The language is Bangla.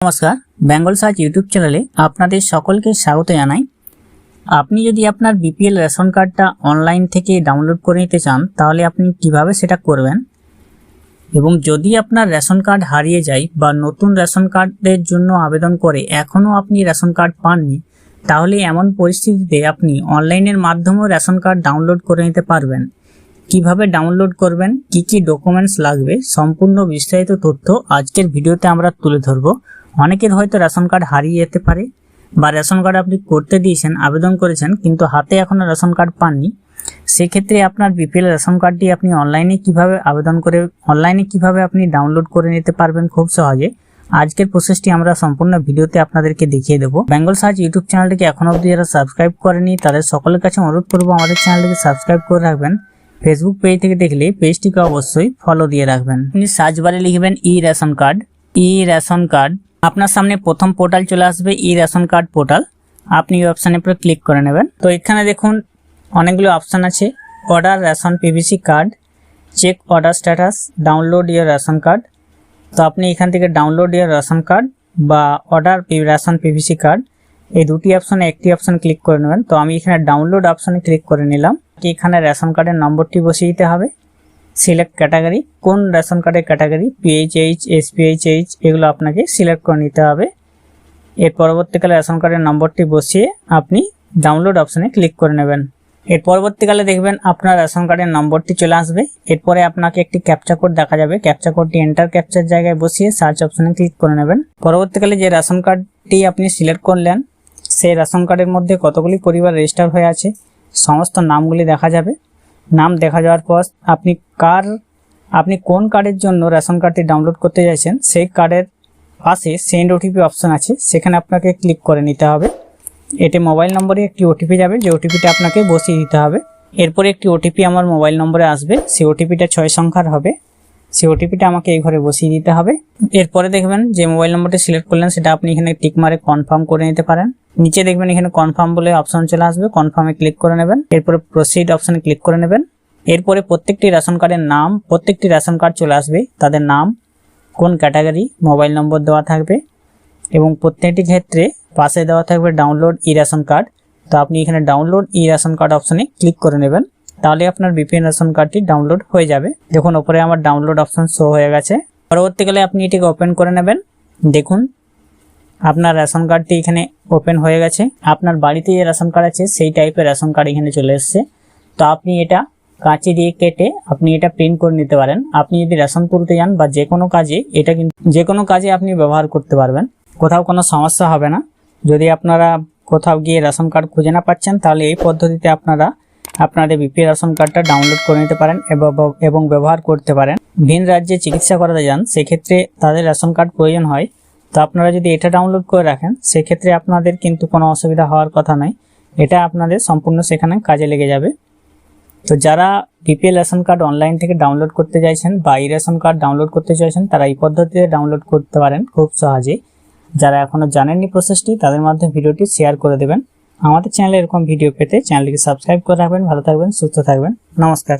নমস্কার, বেঙ্গল সার্চ ইউটিউব চ্যানেলে আপনাদের সকলকে স্বাগত জানাই। আপনি যদি আপনার বিপিএল রেশন কার্ডটা অনলাইন থেকে ডাউনলোড করে নিতে চান, তাহলে আপনি কীভাবে সেটা করবেন? এবং যদি আপনার রেশন কার্ড হারিয়ে যায় বা নতুন রেশন কার্ডের জন্য আবেদন করে এখনও আপনি রেশন কার্ড পাননি, তাহলে এমন পরিস্থিতিতে আপনি অনলাইনের মাধ্যমেও রেশন কার্ড ডাউনলোড করে নিতে পারবেন। কীভাবে ডাউনলোড করবেন, কি কি ডকুমেন্টস লাগবে, সম্পূর্ণ বিস্তারিত তথ্য আজকের ভিডিওতে আমরা তুলে ধরবো। অনেকের হয়তো রেশন কার্ড হারিয়ে যেতে পারে বা রেশন কার্ড আপনি করতে দিয়েছেন, আবেদন করেছেন, কিন্তু হাতে এখনও রেশন কার্ড পাননি। সেক্ষেত্রে আপনার বিপিএল রেশন কার্ডটি আপনি অনলাইনে কীভাবে আবেদন করে, অনলাইনে কীভাবে আপনি ডাউনলোড করে নিতে পারবেন খুব সহজে। আজকের প্রসেসটি আমরা সম্পূর্ণ ভিডিওতে আপনাদেরকে দেখিয়ে দেবো। বেঙ্গল সার্চ ইউটিউব চ্যানেলটিকে এখনও অবধি যারা সাবস্ক্রাইব করেনি, তাদের সকলের কাছে অনুরোধ করব আমাদের চ্যানেলটিকে সাবস্ক্রাইব করে রাখবেন। ফেসবুক পেজ থেকে দেখলে পেজটিকে অবশ্যই ফলো দিয়ে রাখবেন। আপনি সার্চ বারে লিখবেন e ration card, e ration card আপনার সামনে প্রথম পোর্টাল চলে আসবে, ই রেশন কার্ড পোর্টাল আপনি এই অপশানের উপরে ক্লিক করে নেবেন। তো এখানে দেখুন, অনেকগুলো অপশান আছে। Order ration PVC card check order status download your ration card তো আপনি এখান থেকে ডাউনলোড ইয়ার রেশন কার্ড বা অর্ডার রেশন পিভিসি কার্ড এই দুটি অপশানে একটি অপশন ক্লিক করে নেবেন। তো আমি এখানে ডাউনলোড অপশনে ক্লিক করে নিলাম। এখানে রেশন কার্ডের নম্বরটি বসিয়ে দিতে হবে। সিলেক্ট ক্যাটাগরি কোন রেশন কার্ডের ক্যাটাগরি পিএইচএইচ এসপিএইচএইচ এগুলো আপনাকে সিলেক্ট করে নিতে হবে। এর পরবর্তীকালে রেশন কার্ডের নম্বরটি বসিয়ে আপনি ডাউনলোড অপশানে ক্লিক করে নেবেন। এর পরবর্তীকালে দেখবেন আপনার রেশন কার্ডের নম্বরটি চলে আসবে। এরপরে আপনাকে একটি ক্যাপচা কোড দেখা যাবে। ক্যাপচা কোডটি এন্টার ক্যাপচার জায়গায় বসিয়ে সার্চ অপশানে ক্লিক করে নেবেন। পরবর্তীকালে যে রেশন কার্ডটি আপনি সিলেক্ট করলেন, সেই রেশন কার্ডের মধ্যে কতগুলি পরিবার রেজিস্টার হয়ে আছে, সমস্ত নামগুলি দেখা যাবে। নাম দেখা যাওয়ার পর আপনি কার, আপনি কোন কার্ডের জন্য রেশন কার্ডটি ডাউনলোড করতে চাইছেন, সেই কার্ডের পাশে সেন্ড ওটিপি অপশন আছে, সেখানে আপনাকে ক্লিক করে নিতে হবে। এতে মোবাইল নম্বরে একটি ওটিপি যাবে, যে ওটিপিটা আপনাকে বসিয়ে দিতে হবে। এরপরে একটি ওটিপি আমার মোবাইল নম্বরে আসবে, সেই ওটিপিটা ছয় সংখ্যার হবে। সেই ওটিপিটা আমাকে এই ঘরে বসিয়ে দিতে হবে। এরপরে দেখবেন যে মোবাইল নম্বরটি সিলেক্ট করলেন, সেটা আপনি এখানে টিক মারে কনফার্ম করে নিতে পারেন। নিচে দেখবেন এখানে কনফার্ম বলে অপশন চলে আসবে, কনফার্মে ক্লিক করে নেবেন। এরপরে প্রসিড অপশনে ক্লিক করে নেবেন। এরপরে প্রত্যেকটি রেশন কার্ডের নাম, প্রত্যেকটি রেশন কার্ড চলে আসবে। তাদের নাম, কোন ক্যাটাগরি, মোবাইল নম্বর দেওয়া থাকবে এবং প্রত্যেকটি ক্ষেত্রে পাশে দেওয়া থাকবে ডাউনলোড ই রেশন কার্ড। তো আপনি এখানে ডাউনলোড ই রেশন কার্ড অপশনে ক্লিক করে নেবেন। তাহলে আপনার বিপিএন রেশন কার্ডটি ডাউনলোড হয়ে যাবে। দেখুন, ওপরে আমার ডাউনলোড অপশন শো হয়ে গেছে। পরবর্তীকালে আপনি এটিকে ওপেন করে নেবেন। দেখুন, আপনার রেশন কার্ডটি এখানে ওপেন হয়ে গেছে। আপনার বাড়িতে যে রেশন কার্ড আছে, সেই টাইপের রেশন কার্ড এখানে চলে এসছে। তো আপনি এটা কাঁচি দিয়ে কেটে আপনি এটা প্রিন্ট করে নিতে পারেন। আপনি যদি রেশন তুলতে যান বা যে কোনো কাজে, এটা কিন্তু যে কোনো কাজে আপনি ব্যবহার করতে পারবেন। কোথাও কোনো সমস্যা হবে না। যদি আপনারা কোথাও গিয়ে রেশন কার্ড খুঁজে না পাচ্ছেন, তাহলে এই পদ্ধতিতে আপনারা আপনাদের বিপি রেশন কার্ডটা ডাউনলোড করে নিতে পারেন এবং- ব্যবহার করতে পারেন। ভিন রাজ্যে চিকিৎসা করাতে যান, সেক্ষেত্রে তাদের রেশন কার্ড প্রয়োজন হয়। তো আপনারা যদি এটা ডাউনলোড করে রাখেন, সেক্ষেত্রে আপনাদের কিন্তু কোনো অসুবিধা হওয়ার কথা নয়। এটা আপনাদের সম্পূর্ণ সেখানে কাজে লেগে যাবে। তো যারা বিপিএল রেশন কার্ড অনলাইন থেকে ডাউনলোড করতে চাইছেন বা ই রেশন কার্ড ডাউনলোড করতে চাইছেন, তারা এই পদ্ধতিতে ডাউনলোড করতে পারেন খুব সহজে যারা এখনও জানেননি প্রসেসটি তাদের মাধ্যমে ভিডিওটি শেয়ার করে দেবেন। আমাদের চ্যানেলে এরকম ভিডিও পেতে চ্যানেলটিকে সাবস্ক্রাইব করে রাখবেন ভালো থাকবেন সুস্থ থাকবেন। নমস্কার।